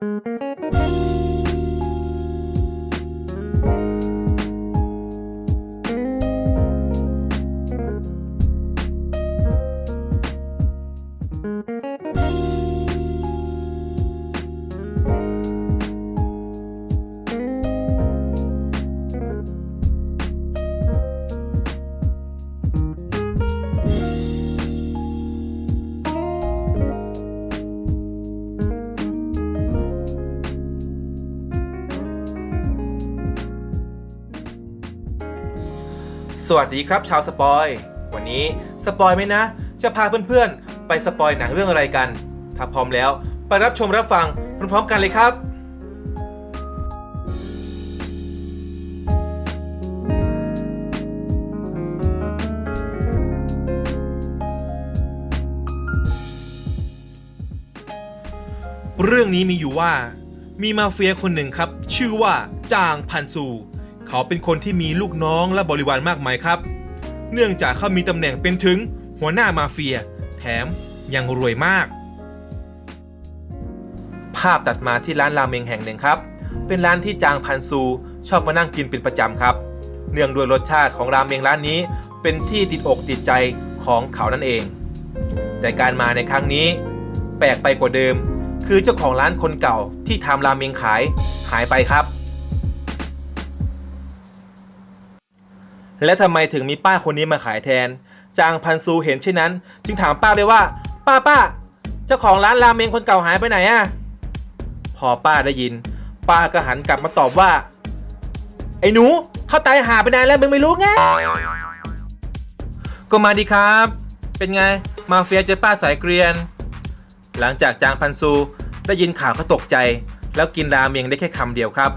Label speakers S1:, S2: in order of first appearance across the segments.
S1: Thank you. สวัสดีครับชาวสปอย วันนี้สปอยไหมนะ จะพาเพื่อนๆ ไปสปอยหนังเรื่องอะไรกัน ถ้าพร้อมแล้ว ไปรับชมรับฟังพร้อมๆกันเลยครับ เรื่องนี้มีอยู่ว่า มีมาเฟียคนหนึ่งครับ ชื่อว่าจางพันซู เขาเป็นคนที่มีลูกน้องและบริวารมากมายครับ เนื่องจากเขามีตำแหน่งเป็นถึงหัวหน้ามาเฟีย แถมยังรวยมาก ภาพตัดมาที่ร้านราเมงแห่งหนึ่งครับ เป็นร้านที่จางพันซูชอบมานั่งกินเป็นประจำครับ เนื่องด้วยรสชาติของราเมงร้านนี้ เป็นที่ติดอกติดใจของเขานั่นเอง แต่การมาในครั้งนี้ แปลกไปกว่าเดิม คือเจ้าของร้านคนเก่าที่ทำราเมงขายหายไปครับ และทำไมถึงมีป้าคนนี้มาขายแทน จางพันซูเห็นเช่นนั้น จึงถามป้าไปว่า ป้าป้าเจ้าของร้านราเมงคนเก่าหายไปไหนอะพอป้าได้ยิน ป้าก็หันกลับมาตอบว่า ไอ้หนูเขาตายหาไปนานแล้วมึงไม่รู้ไงก็มาดีครับ เป็นไงมาเฟียเจอป้าสายเกรียน หลังจากจางพันซูได้ยินข่าวก็ตกใจ แล้วกินราเมงได้แค่คำเดียวครับ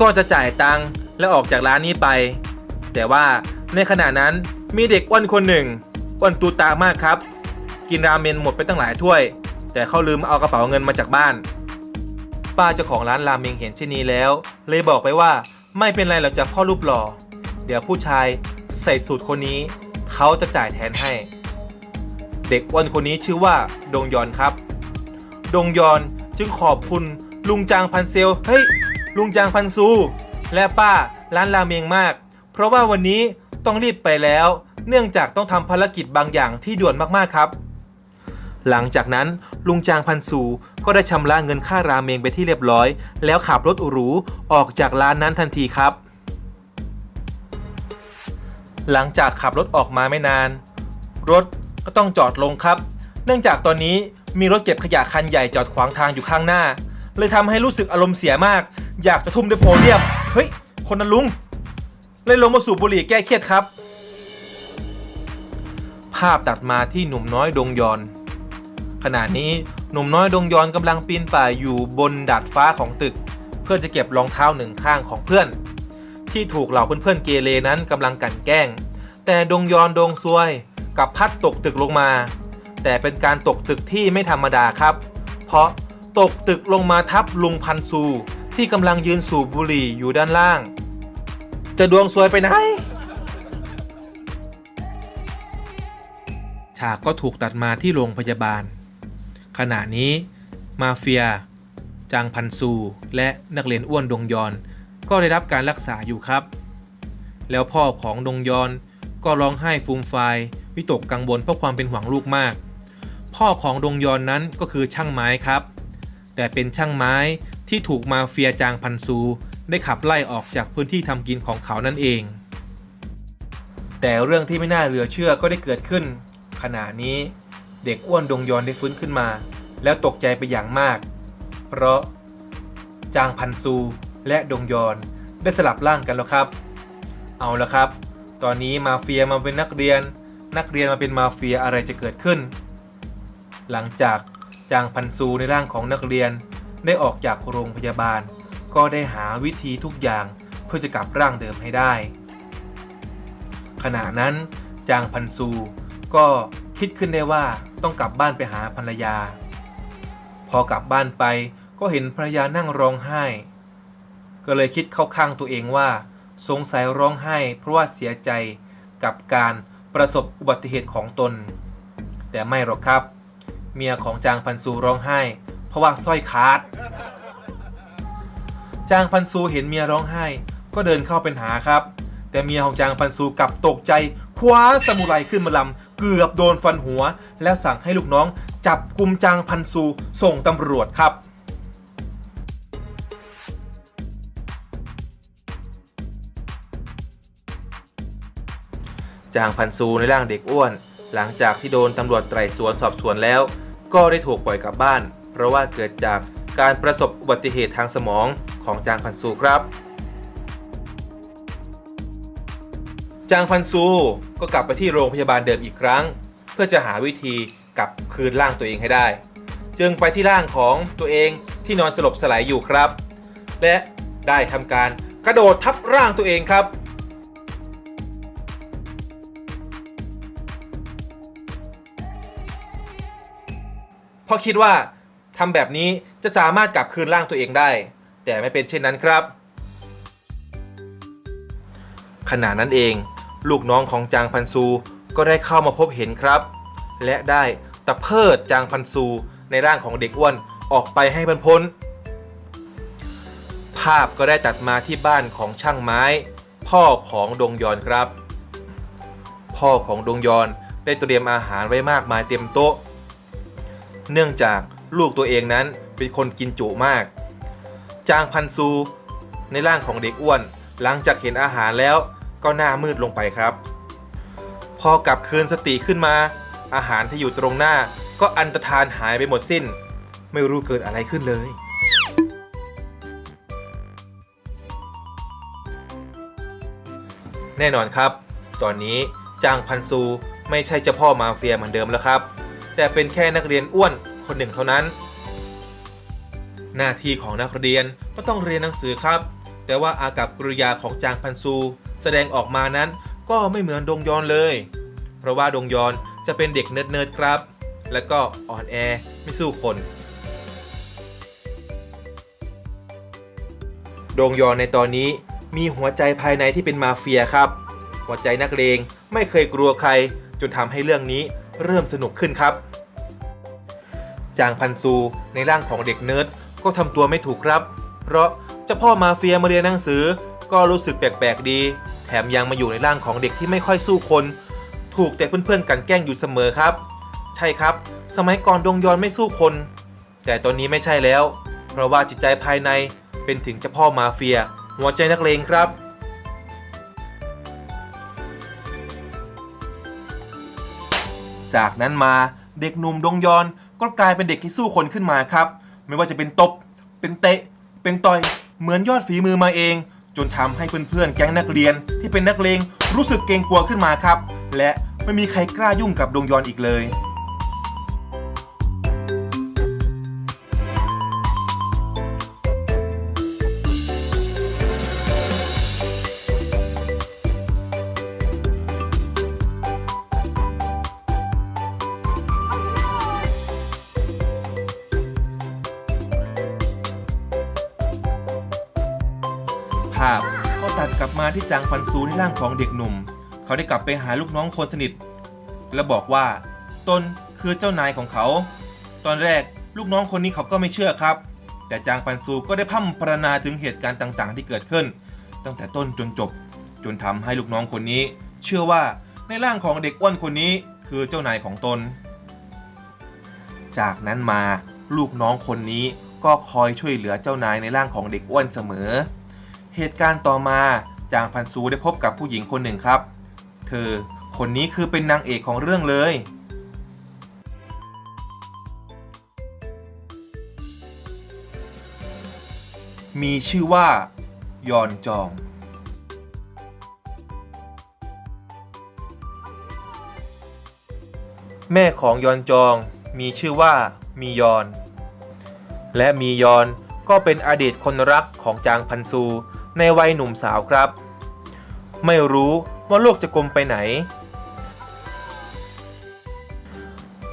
S1: ก็จะจ่ายตังค์ และออกจากร้านนี้ไป แต่ว่าในขณะนั้นมีเด็กอ้วนคนหนึ่งอ้วนตูตามากครับ กินราเมนหมดไปตั้งหลายถ้วย แต่เขาลืมเอากระเป๋าเงินมาจากบ้าน ป้าเจ้าของร้านราเมงเห็นเช่นนี้แล้ว เลยบอกไปว่าไม่เป็นไรเราจะพ่อรูปหล่อ เดี๋ยวผู้ชายใส่สูตรคนนี้ เขาจะจ่ายแทนให้ เด็กอ้วนคนนี้ชื่อว่า ดงยอนครับ ดงยอนจึงขอบคุณลุงจางพันเซล เฮ้ย ลุงจางพันซู และป้าร้านราเมงมาก เพราะว่าวันนี้ต้องรีบไปแล้ว เนื่องจากต้องทำภารกิจบางอย่างที่ด่วนมากๆครับ หลังจากนั้นลุงจางพันซูก็ได้ชำระเงินค่าราเมงไปที่เรียบร้อย แล้วขับรถหรูออกจากร้านนั้นทันทีครับ หลังจากขับรถออกมาไม่นาน รถก็ต้องจอดลงครับ เนื่องจากตอนนี้มีรถเก็บขยะคันใหญ่จอดขวางทางอยู่ข้างหน้า เลยทำให้รู้สึกอารมณ์เสียมาก อยากจะทุ่มด้วยโพเดียม เฮ้ย คนนั้นลุงเลยลงมาสูบบุหรี่แก้เครียดครับ ภาพตัดมาที่หนุ่มน้อยดงยอน ขณะนี้หนุ่มน้อยดงยอนกำลังปีนป่ายอยู่บนดาดฟ้าของตึก เพื่อจะเก็บรองเท้าหนึ่งข้างของเพื่อน ที่ถูกเหล่าเพื่อนๆเกเรนั้นกำลังกันแกล้ง แต่ดงยอนดงซวยกับพัดตกตึกลงมา แต่เป็นการตกตึกที่ไม่ธรรมดาครับ เพราะตกตึกลงมาทับลุงพันซู ที่กำลังยืนสูบบุหรี่อยู่ด้านล่าง จะดวงซวยไปไหน ฉากก็ถูกตัดมาที่โรงพยาบาล ขณะนี้มาเฟีย จางพันซู และนักเรียนอ้วนดงยอน ก็ได้รับการรักษาอยู่ครับ แล้วพ่อของดงยอนก็ร้องไห้ฟูมฟายวิตกกังวลเพราะความเป็นห่วงลูกมาก พ่อของดงยอนนั้นก็คือช่างไม้ครับ แต่เป็นช่างไม้ ที่ถูกมาเฟียจางพันซู ได้ขับไล่ออกจากพื้นที่ทำกินของเขานั่นเอง แต่เรื่องที่ไม่น่าเหลือเชื่อก็ได้เกิดขึ้น ขณะนี้เด็กอ้วนดงยอนได้ฟื้นขึ้นมา แล้วตกใจไปอย่างมาก เพราะ จางพันซูและดงยอนได้สลับร่างกันแล้วครับ เอาละครับ ตอนนี้มาเฟียมาเป็นนักเรียน นักเรียนมาเป็นมาเฟียอะไรจะเกิดขึ้น หลังจากจางพันซูในร่างของนักเรียน ได้ออกจากโรงพยาบาล ก็ได้หาวิธีทุกอย่างเพื่อจะกลับร่างเดิมให้ได้ ขณะนั้นจางพันซูก็คิดขึ้นได้ว่าต้องกลับบ้านไปหาภรรยา พอกลับบ้านไปก็เห็นภรรยานั่งร้องไห้ ก็เลยคิดเข้าข้างตัวเองว่า สงสัยร้องไห้ เพราะว่าเสียใจกับการประสบอุบัติเหตุของตน แต่ไม่หรอกครับ เมียของจางพันซูร้องไห้ เพราะว่าสร้อยขาด จางพันซูเห็นเมียร้องไห้ ก็เดินเข้าเป็นหาครับ แต่เมียของจางพันซูกลับตกใจ คว้าสมุไรขึ้นมาลำเกือบโดนฟันหัว แล้วสั่งให้ลูกน้องจับกุมจางพันซูส่งตำรวจครับจางพันซูในร่างเด็กอ้วน หลังจากที่โดนตำรวจไตร่สวนสอบสวนแล้ว ก็ได้ถูกปล่อยกลับบ้าน ราะว่าเกิดจากการประสบอุบัติเหตุทางสมองของจางพันซูครับ จางพันซูก็กลับไปที่โรงพยาบาลเดิมอีกครั้ง เพื่อจะหาวิธีกลับคืนร่างตัวเองให้ได้ จึงไปที่ร่างของตัวเองที่นอนสลบสลายอยู่ครับ และได้ทำการกระโดดทับร่างตัวเองครับเพราะคิดว่า ทำแบบนี้จะสามารถกลับคืนร่างตัวเองได้ แต่ไม่เป็นเช่นนั้นครับ ขณะนั้นเอง ลูกน้องของจางพันซูก็ได้เข้ามาพบเห็นครับ และได้ตะเพิดจางพันซูในร่างของเด็กอ้วนออกไปให้บรรพ้น ภาพก็ได้ตัดมาที่บ้านของช่างไม้ พ่อของดงยอนครับ พ่อของดงยอนได้เตรียมอาหารไว้มากมายเต็มโต๊ะ เนื่องจาก ลูกตัวเองนั้นเป็นคนกินจุมาก จางพันซูในร่างของเด็กอ้วน หลังจากเห็นอาหารแล้วก็หน้ามืดลงไปครับ พอกลับคืนสติขึ้นมา อาหารที่อยู่ตรงหน้าก็อันตรธานหายไปหมดสิ้น ไม่รู้เกิดอะไรขึ้นเลยแน่นอนครับ ตอนนี้จางพันซูไม่ใช่เจ้าพ่อมาเฟียเหมือนเดิมแล้วครับ แต่เป็นแค่นักเรียนอ้วน คนหนึ่งเท่านั้น หน้าที่ของนักเรียนก็ต้องเรียนหนังสือครับ แต่ว่าอากับกริยาของจางพันซู แสดงออกมานั้นก็ไม่เหมือนดงยอนเลย เพราะว่าดงยอนจะเป็นเด็กเนิร์ดๆครับ แล้วก็อ่อนแอไม่สู้คนดงยอนในตอนนี้มีหัวใจภายในที่เป็นมาเฟียครับ หัวใจนักเลงไม่เคยกลัวใคร จนทำให้เรื่องนี้เริ่มสนุกขึ้นครับ จางพันซูในร่างของเด็กเนิร์ดก็ทำตัวไม่ถูกครับ เพราะเจ้าพ่อมาเฟียมาเรียนหนังสือ ก็รู้สึกแปลกๆดี แถมยังมาอยู่ในร่างของเด็กที่ไม่ค่อยสู้คน ถูกแต่เพื่อนๆกันแกล้งอยู่เสมอครับ ใช่ครับ สมัยก่อนดงยอนไม่สู้คน แต่ตอนนี้ไม่ใช่แล้ว เพราะว่าจิตใจภายในเป็นถึงเจ้าพ่อมาเฟีย หัวใจนักเลงครับจากนั้นมาเด็กหนุ่มดงยอน ก็กลายเป็นเด็กที่สู้คนขึ้นมาครับ ไม่ว่าจะเป็นตบ เป็นเตะ เป็นต่อย เหมือนยอดฝีมือมาเอง จนทำให้เพื่อนๆ แก๊งนักเรียน ที่เป็นนักเลงรู้สึกเกรงกลัวขึ้นมาครับ และไม่มีใครกล้ายุ่งกับดงยอนอีกเลย จางฟันซูในร่างของเด็กหนุ่ม เขาได้กลับไปหาลูกน้องคนสนิท และบอกว่า ตนคือเจ้านายของเขา ตอนแรกลูกน้องคนนี้เขาก็ไม่เชื่อครับ แต่จางฟันซูก็ได้พร่ำพรรณนาถึงเหตุการณ์ต่างๆ ที่เกิดขึ้น ตั้งแต่ต้นจนจบ จนทำให้ลูกน้องคนนี้ เชื่อว่าในร่างของเด็กอ้วนคนนี้คือเจ้านายของตน จากนั้นมาลูกน้องคนนี้ก็คอยช่วยเหลือเจ้านายในร่างของเด็กอ้วนเสมอ เหตุการณ์ต่อมา จางพันซูได้พบกับผู้หญิงคนหนึ่งครับ เธอคนนี้คือเป็นนางเอกของเรื่องเลย มีชื่อว่า ยอนจอง แม่ของยอนจองมีชื่อว่ามียอน และมียอนก็เป็นอดีตคนรักของจางพันซู ในวัยหนุ่มสาวครับ ไม่รู้ว่าโลกจะกลมไปไหน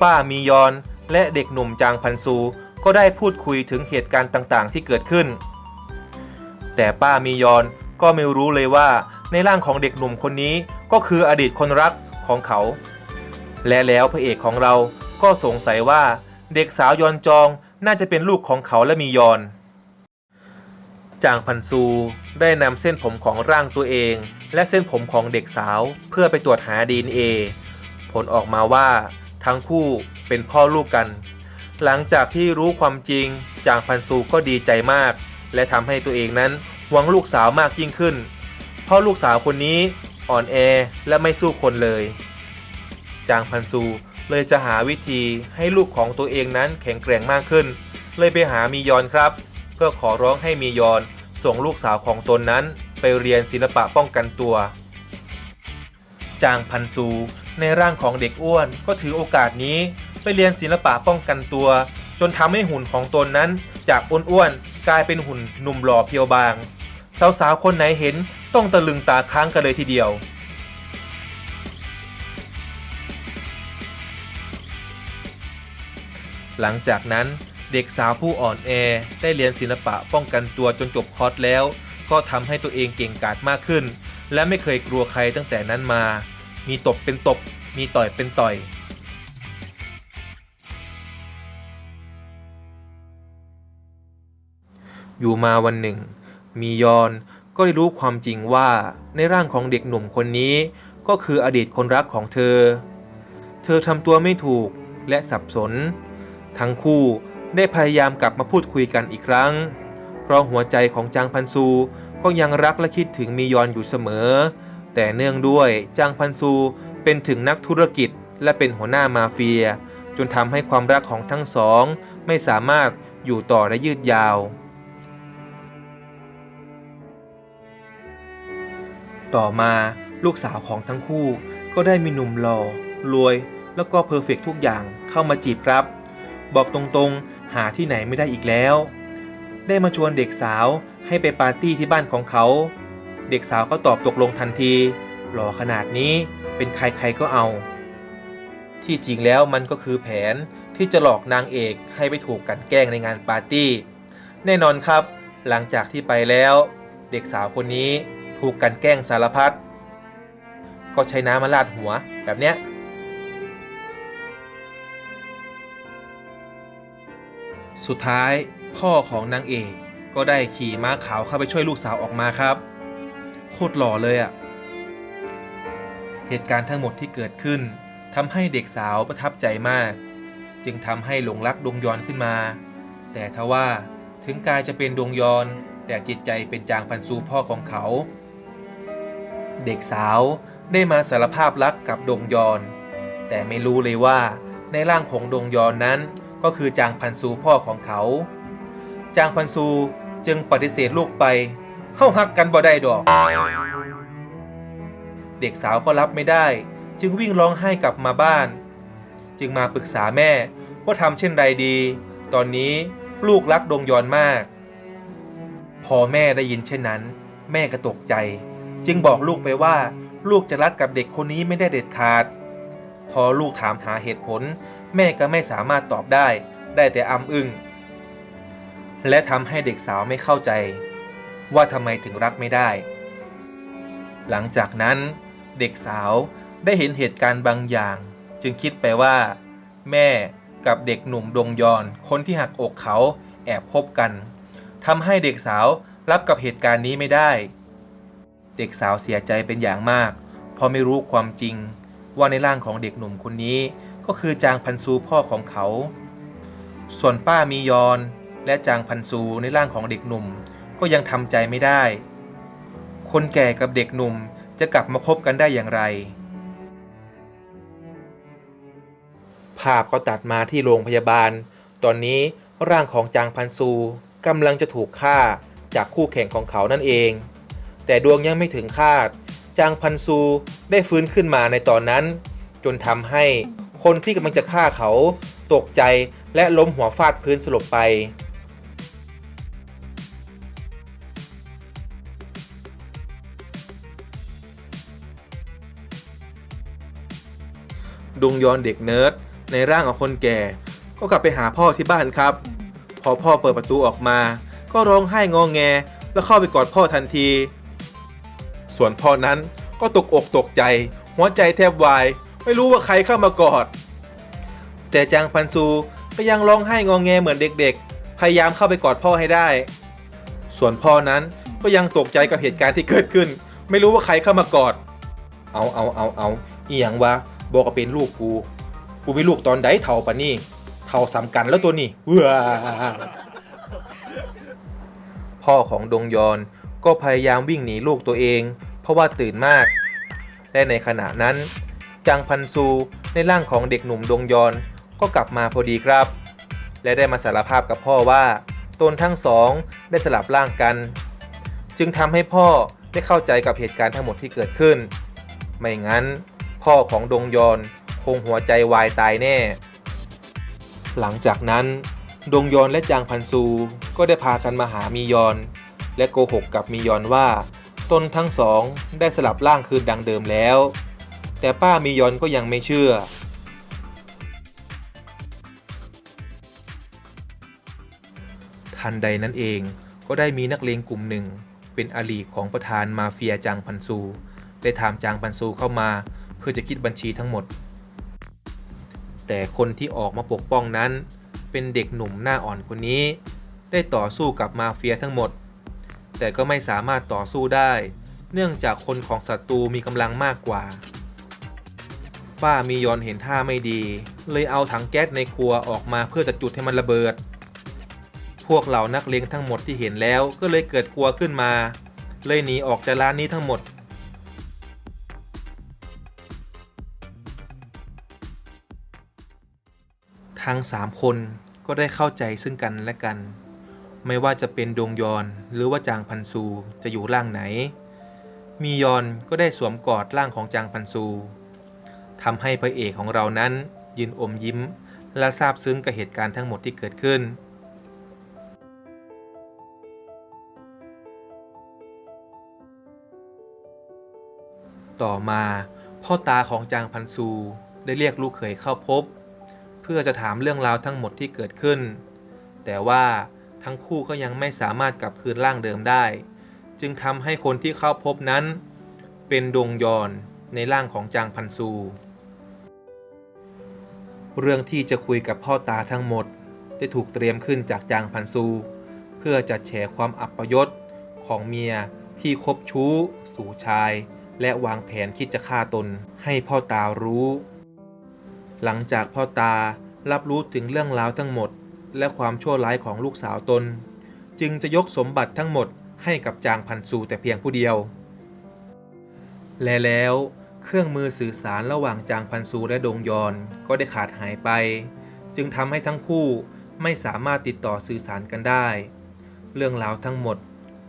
S1: ป้ามียอนและเด็กหนุ่มจางพันซูก็ได้พูดคุยถึงเหตุการณ์ต่างๆ ที่เกิดขึ้น แต่ป้ามียอนก็ไม่รู้เลยว่าในร่างของเด็กหนุ่มคนนี้ก็คืออดีตคนรักของเขา และแล้วพระเอกของเราก็สงสัยว่าเด็กสาวยอนจองน่าจะเป็นลูกของเขาและมียอน จางพันซูได้นำเส้นผมของร่างตัวเอง และเส้นผมของเด็กสาวเพื่อไปตรวจหา DNA ผลออกมาว่า ทั้งคู่เป็นพ่อลูกกัน หลังจากที่รู้ความจริง จางพันซูก็ดีใจมาก และทำให้ตัวเองนั้นหวังลูกสาวมากยิ่งขึ้นเพราะลูกสาวคนนี้อ่อนแอและไม่สู้คนเลย จางพันซูเลยจะหาวิธีให้ลูกของตัวเองนั้นแข็งแกร่งมากขึ้น เลยไปหามียอนครับ เพื่อขอร้องให้มียอนส่งลูกสาวของตนนั้นไปเรียนศิลปะป้องกันตัว จางพันซูในร่างของเด็กอ้วนก็ถือโอกาสนี้ไปเรียนศิลปะป้องกันตัว จนทำให้หุ่นของตนนั้น จากอ้วนๆกลายเป็นหุ่นหนุ่มหล่อเพียวบาง สาวๆคนไหนเห็นต้องตะลึงตาค้างกันเลยทีเดียวหลังจากนั้น เด็กสาวผู้อ่อนแอได้เรียนศิลปะป้องกันตัวจนจบคอร์สแล้ว ก็ทำให้ตัวเองเก่งกาจมากขึ้น และไม่เคยกลัวใครตั้งแต่นั้นมา มีตบเป็นตบ มีต่อยเป็นต่อยอยู่มาวันหนึ่ง มียอนก็ได้รู้ความจริงว่าในร่างของเด็กหนุ่มคนนี้ ก็คืออดีตคนรักของเธอ เธอทำตัวไม่ถูกและสับสน ทั้งคู่ ได้พยายามกลับมาพูดคุยกันอีกครั้ง เพราะหัวใจของจางพันซูก็ยังรักและคิดถึงมียอนอยู่เสมอ แต่เนื่องด้วยจางพันซูเป็นถึงนักธุรกิจและเป็นหัวหน้ามาเฟีย จนทำให้ความรักของทั้งสอง ไม่สามารถอยู่ต่อและยืดยาว ต่อมาลูกสาวของทั้งคู่ก็ได้มีหนุ่มหล่อรวย แล้วก็เพอร์เฟกทุกอย่างเข้ามาจีบครับ บอกตรงๆ หาที่ไหนไม่ได้อีกแล้ว ได้มาชวนเด็กสาวให้ไปปาร์ตี้ที่บ้านของเขา เด็กสาวก็ตอบตกลงทันที หล่อขนาดนี้เป็นใครๆก็เอา ที่จริงแล้วมันก็คือแผนที่จะหลอกนางเอกให้ไปถูกกันแกล้งในงานปาร์ตี้ แน่นอนครับ หลังจากที่ไปแล้ว เด็กสาวคนนี้ถูกกันแกล้งสารพัดก็ใช้น้ำมาลาดหัวแบบเนี้ย สุดท้ายพ่อของนางเอกก็ได้ขี่ม้าขาวเข้าไปช่วยลูกสาวออกมาครับ โคตรหล่อเลยอะ่ะ เหตุการณ์ทั้งหมดที่เกิดขึ้นทำให้เด็กสาวประทับใจมาก จึงทำให้หลงรักดวงยอนขึ้นมา แต่ทว่าถึงกายจะเป็นดวงยอนแต่จิตใจเป็นจางพันซูพ่อของเขา เด็กสาวได้มาสารภาพรักกับดงยอน แต่ไม่รู้เลยว่าในร่างของดงยอนนั้น ก็คือจางพันซูพ่อของเขา จางพันซูจึงปฏิเสธลูกไปเข้าหักกันบ่ได้ดอก เด็กสาวก็รับไม่ได้ จึงวิ่งร้องไห้กลับมาบ้าน จึงมาปรึกษาแม่ว่าทำเช่นไรดี ตอนนี้ลูกรักดงยอนมาก พอแม่ได้ยินเช่นนั้น แม่ก็ตกใจ จึงบอกลูกไปว่าลูกจะรักกับเด็กคนนี้ไม่ได้เด็ดขาด พอลูกถามหาเหตุผล แม่ก็ไม่สามารถตอบได้ ได้แต่อำอึง้งและทำให้เด็กสาวไม่เข้าใจ ว่าทำไมถึงรักไม่ได้ หลังจากนั้นเด็กสาวได้เห็นเหตุการณ์บางอย่าง จึงคิดไปว่า แม่กับเด็กหนุ่มดงยอน คนที่หักอกเขาแอบคบกันทำให้เด็กสาวรับกับเหตุการณ์นี้ไม่ได้ เด็กสาวเสียใจเป็นอย่างมากเพราะไม่รู้ความจริง ว่าในร่างของเด็กหนุ่มคนนี้ก็คือจางพันซูพ่อของเขา ส่วนป้ามียอนและจางพันซูในร่างของเด็กหนุ่มก็ยังทำใจไม่ได้ คนแก่กับเด็กหนุ่มจะกลับมาคบกันได้อย่างไร ภาพก็ตัดมาที่โรงพยาบาล ตอนนี้ร่างของจางพันซูกำลังจะถูกฆ่าจากคู่แข่งของเขานั่นเอง แต่ดวงยังไม่ถึงคาด จางพันซูได้ฟื้นขึ้นมาในตอนนั้น จนทำให้คนที่กำลังจะฆ่าเขาตกใจและล้มหัวฟาดพื้นสลบไปดวงยอนเด็กเนิร์ดในร่างของคนแก่ ก็กลับไปหาพ่อที่บ้านครับ พอพ่อเปิดประตูออกมา ก็ร้องไห้งองแง แล้วเข้าไปกอดพ่อทันที ส่วนพ่อนั้นก็ตกอกตกใจ หัวใจแทบวาย ไม่รู้ว่าใครเข้ามากอด แต่จางพันซูก็ยังร้องไห้งองแงเหมือนเด็กๆ พยายามเข้าไปกอดพ่อให้ได้ ส่วนพ่อนั้นก็ยังตกใจกับเหตุการณ์ที่เกิดขึ้น ไม่รู้ว่าใครเข้ามากอด เอาเอาเอาเอาอีหยังวะบอกว่าเป็นลูกกูกูมีลูกตอนใดเท่าปะนี่เท่าสำกันแล้วตัวนี่เว้าพ่อของดงยอน ก็พยายามวิ่งหนีลูกตัวเอง เพราะว่าตื่นมาก และในขณะนั้น จางพันซูในร่างของเด็กหนุ่มดงยอนก็กลับมาพอดีครับ และได้มาสารภาพกับพ่อว่าตนทั้งสองได้สลับร่างกัน จึงทำให้พ่อได้เข้าใจกับเหตุการณ์ทั้งหมดที่เกิดขึ้น ไม่งั้น พ่อของดงยอนคงหัวใจวายตายแน่ หลังจากนั้น ดงยอนและจางพันซูก็ได้พากันมาหามียอน และโกหกกับมียอนว่า ตนทั้งสองได้สลับร่างคืนดังเดิมแล้ว แต่ป้ามียอนก็ยังไม่เชื่อ ทันใดนั้นเองก็ได้มีนักเลงกลุ่มหนึ่ง เป็นอลีของประธานมาเฟียจางพันซู ได้ถามจางพันซูเข้ามา เพื่อจะคิดบัญชีทั้งหมด แต่คนที่ออกมาปกป้องนั้น เป็นเด็กหนุ่มหน้าอ่อนคนนี้ ได้ต่อสู้กับมาเฟียทั้งหมด แต่ก็ไม่สามารถต่อสู้ได้ เนื่องจากคนของศัตรูมีกำลังมากกว่า ป้ามียอนเห็นท่าไม่ดี เลยเอาถังแก๊สในครัวออกมาเพื่อจะจุดให้มันระเบิด พวกเหล่านักเลงทั้งหมดที่เห็นแล้วก็เลยเกิดกลัวขึ้นมา เลยหนีออกจากร้านนี้ทั้งหมดทั้งสามคนก็ได้เข้าใจซึ่งกันและกัน ไม่ว่าจะเป็นดวงยอนหรือว่าจางพันซูจะอยู่ร่างไหน มียอนก็ได้สวมกอดร่างของจางพันซูทำให้พระเอกของเรานั้นยืนอมยิ้ม และซาบซึ้งกับเหตุการณ์ทั้งหมดที่เกิดขึ้น ต่อมาพ่อตาของจางพันซูได้เรียกลูกเขยเข้าพบ เพื่อจะถามเรื่องราวทั้งหมดที่เกิดขึ้น แต่ว่า ทั้งคู่ก็ยังไม่สามารถกลับคืนร่างเดิมได้ จึงทำให้คนที่เข้าพบนั้น เป็นดงยอนในร่างของจางพันซู เรื่องที่จะคุยกับพ่อตาทั้งหมด ได้ถูกเตรียมขึ้นจากจางพันซู เพื่อจะแฉความอัปยศของเมียที่คบชู้ สู่ชาย และวางแผนคิดจะฆ่าตนให้พ่อตารู้ หลังจากพ่อตารับรู้ถึงเรื่องราวทั้งหมด และความชั่วร้ายของลูกสาวตน จึงจะยกสมบัติทั้งหมดให้กับจางพันซูแต่เพียงผู้เดียว และแล้วเครื่องมือสื่อสารระหว่างจางพันซูและดงยอนก็ได้ขาดหายไป จึงทำให้ทั้งคู่ไม่สามารถติดต่อสื่อสารกันได้ เรื่องราวทั้งหมด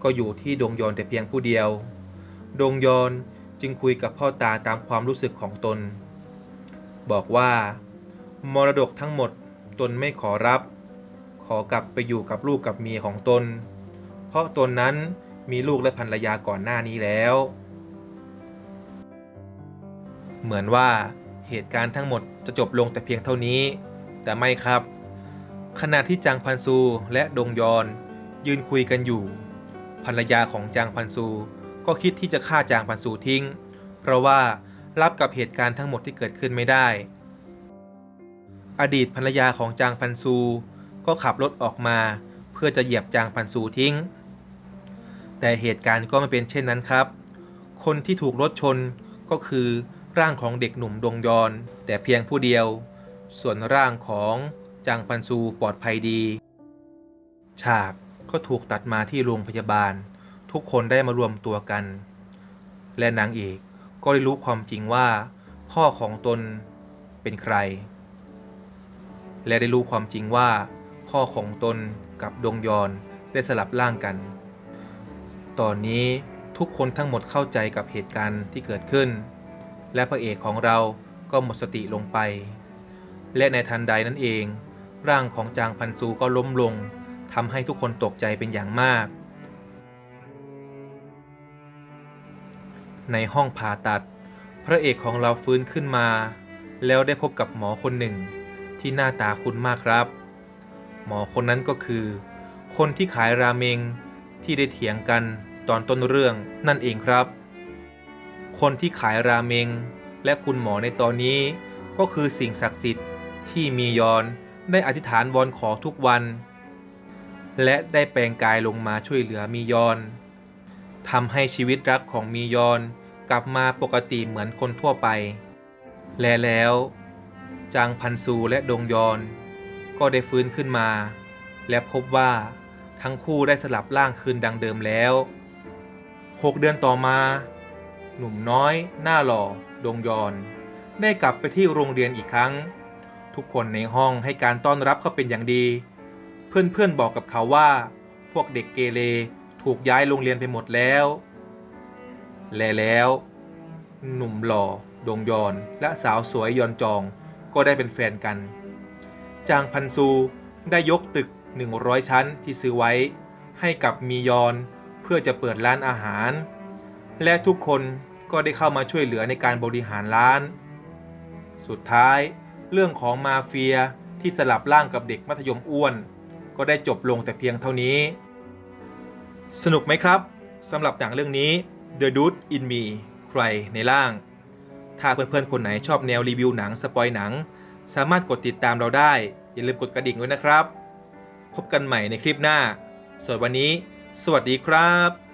S1: ก็อยู่ที่ดงยอนแต่เพียงผู้เดียว ดงยอนจึงคุยกับพ่อตาตามความรู้สึกของตน บอกว่า มรดกทั้งหมดตนไม่ขอรับ ขอกลับไปอยู่กับลูกกับเมียของตน เพราะตนนั้นมีลูกและภรรยาก่อนหน้านี้แล้ว เหมือนว่าเหตุการณ์ทั้งหมดจะจบลงแต่เพียงเท่านี้ แต่ไม่ครับ ขณะที่จางพันซูและดงยอน ยืนคุยกันอยู่ ภรรยาของจางพันซูก็คิดที่จะฆ่าจางพันซูทิ้ง เพราะว่ารับกับเหตุการณ์ทั้งหมดที่เกิดขึ้นไม่ได้ อดีตภรรยาของจางพันซู ก็ขับรถออกมาเพื่อจะเหยียบจางพันซูทิ้ง แต่เหตุการณ์ก็ไม่เป็นเช่นนั้นครับ คนที่ถูกรถชนก็คือร่างของเด็กหนุ่มดงยอน แต่เพียงผู้เดียว ส่วนร่างของจางพันซูปลอดภัยดี ฉากก็ถูกตัดมาที่โรงพยาบาล ทุกคนได้มารวมตัวกัน และนางเอกก็ได้รู้ความจริงว่า พ่อของตนเป็นใคร และได้รู้ความจริงว่า พ่อของตนกับดงยอนได้สลับร่างกัน ตอนนี้ทุกคนทั้งหมดเข้าใจกับเหตุการณ์ที่เกิดขึ้น และพระเอกของเราก็หมดสติลงไป และในทันใดนั้นเอง ร่างของจางพันซูก็ล้มลงทำให้ทุกคนตกใจเป็นอย่างมาก ในห้องผ่าตัด พระเอกของเราฟื้นขึ้นมา แล้วได้พบกับหมอคนหนึ่งที่หน้าตาคุ้นมากครับ หมอคนนั้นก็คือ คนที่ขายราเมงที่ได้เถียงกันตอนต้นเรื่องนั่นเองครับ คนที่ขายราเมง และคุณหมอในตอนนี้ก็คือสิ่งศักดิ์สิทธิ์ที่มียอนได้อธิษฐานวอนขอทุกวัน และได้แปลงกายลงมาช่วยเหลือมียอนทำให้ชีวิตรักของมียอนกลับมาปกติเหมือนคนทั่วไป และแล้ว จางพันซูและดงยอน ก็ได้ฟื้นขึ้นมา และพบว่าทั้งคู่ได้สลับร่างคืนดังเดิมแล้วหกเดือนต่อมา หนุ่มน้อย หน้าหล่อ ดงยอน ได้กลับไปที่โรงเรียนอีกครั้ง ทุกคนในห้องให้การต้อนรับเขาเป็นอย่างดี เพื่อนๆบอกกับเขาว่า พวกเด็กเกเรถูกย้ายโรงเรียนไปหมดแล้ว และแล้ว หนุ่มหล่อ ดงยอน และสาวสวยยอนจอง ก็ได้เป็นแฟนกัน จางพันซูได้ยกตึก 100 ชั้นที่ซื้อไว้ ให้กับมียอนเพื่อจะเปิดร้านอาหาร และทุกคนก็ได้เข้ามาช่วยเหลือในการบริหารร้าน สุดท้ายเรื่องของมาเฟียที่สลับร่างกับเด็กมัธยมอ้วน ก็ได้จบลงแต่เพียงเท่านี้ สนุกไหมครับสำหรับหนังเรื่องนี้ The Dude in Me ใครในร่าง ถ้าเพื่อนๆคนไหนชอบแนวรีวิวหนังสปอยหนัง สามารถกดติดตามเราได้ อย่าลืมกดกระดิ่งด้วยนะครับ พบกันใหม่ในคลิปหน้าส่วนวันนี้ สวัสดีครับ